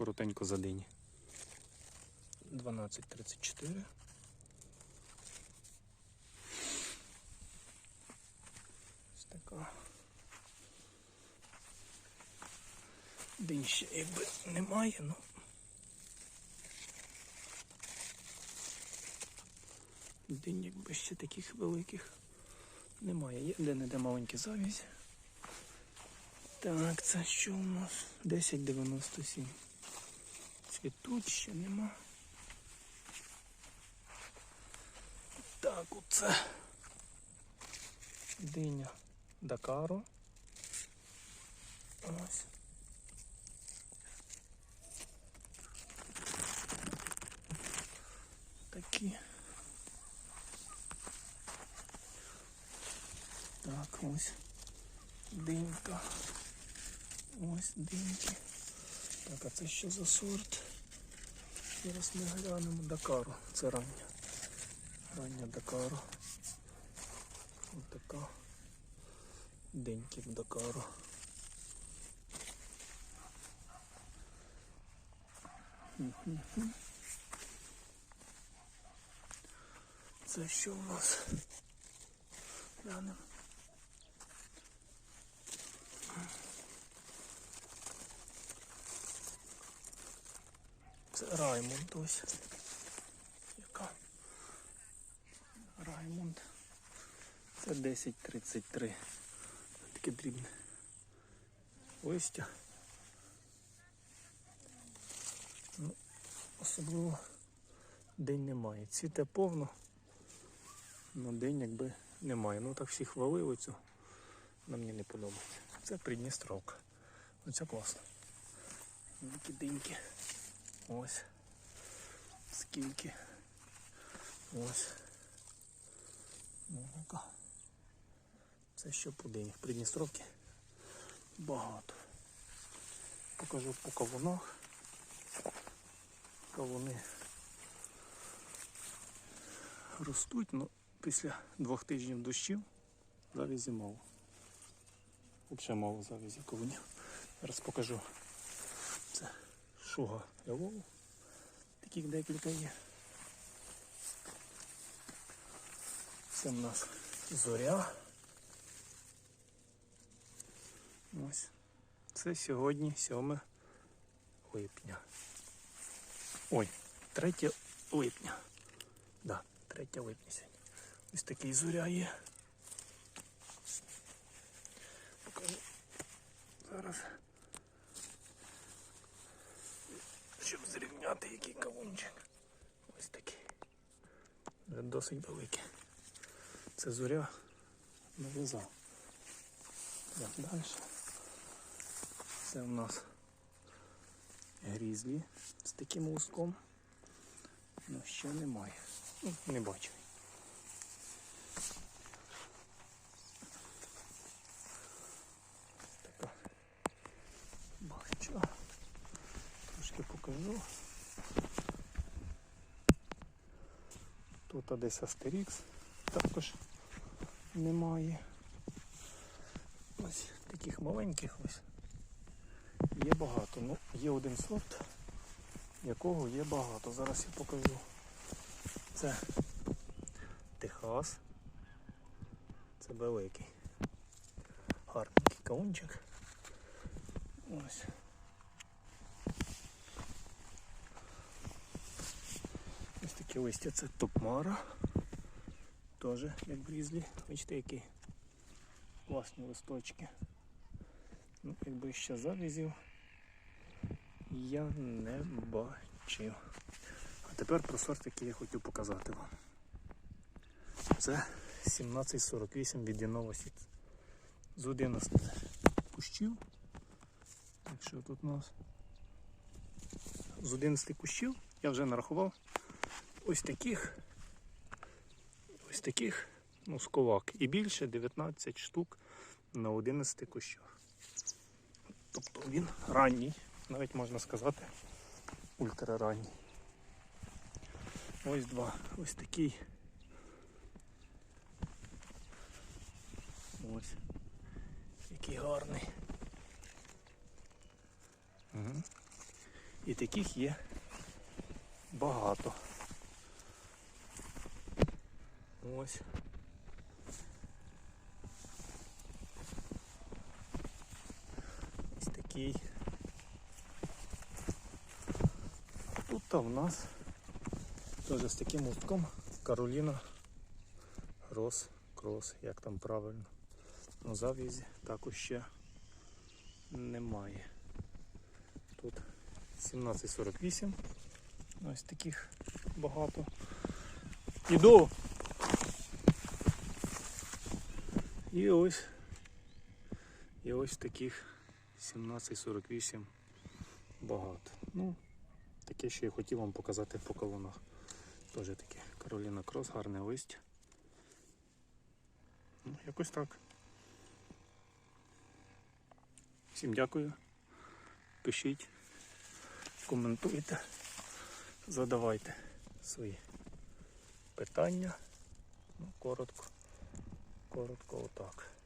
коротенько за дині. 12.34. Ось така. День ще якби немає, ну. День якби ще таких великих немає. Є де-не-де маленькі завязі. Так, це що у нас? 1097. Цвітуть ще нема. Так, оце. Диня Дакару. Ось. Такі. Так, ось. Динька. Ось диньки. Так, а це що за сорт? Зараз ми глянемо Дакару. Це рання. Рання Дакару. Ось така. Деньки в Дакару. Це що у нас? Глянемо. Це Раймонд ось. Яка? Раймонд. Це 1033. Таке дрібне. Листя. Ну, особливо день немає. Цвіте повно, але день якби немає. Ну так всі хвалили цю. Вона мені не подобається. Це Придністровка. Оце класно. Такі деньки. Ось. Скільки. Ось. Ну, яка. Це що по день. В Придністровці багато. Покажу по кавунах. Кавуни ростуть, але після двох тижнів дощів завізі мало. Взагалі мало завізі кавунів. Зараз покажу. Шуга Елоу. Таких декілька є. Це в нас зоря. Ось. Це сьогодні 7 липня. Ой, 3 липня. Да, 3 липня сьогодні. Ось такий зоря є. Покажу. Зараз. Щоб зрівняти який кавунчик. Ось такий. Вже досить великий. Це зоря нав'язав. Так, далі. Це у нас грізлі з таким луском. Ну, ще немає. Ну, не бачу. Така бачу. Трошки покажу. Тут десь Астерікс також немає. Ось таких маленьких ось є багато. Ну, є один сорт, якого є багато. Зараз я покажу. Це Техас. Це великий. Гарненький каунчик. Ось. Ось листя це топмара. Теж як брізлі. Бачите, які класні листочки. Ну, якби ще завізів я не бачив. А тепер про сорт, який я хотів показати вам. Це 1748 від Інновосіт. З 11 кущів. Так тут у нас з 11 кущів я вже нарахував ось таких, ось таких, ну, сковак. І більше 19 штук на 11 кущах. Тобто він ранній, навіть можна сказати, ультраранній. Ось два. Ось такий. Ось. Який гарний. Угу. І таких є багато. Ось. Ось такий. Тут в нас теж з таким мостком Кароліна Рос Крос, як там правильно. На зав'язі також ще немає. Тут 1748. Ось таких багато. Іду. І ось. І ось таких 1748 багато. Ну, таке ще я хотів вам показати по колонах. Теж таке Кароліна Крос, гарне листя. Ну, якось так. Всім дякую. Пишіть, коментуйте, задавайте свої питання. Ну, коротко, коротко отак.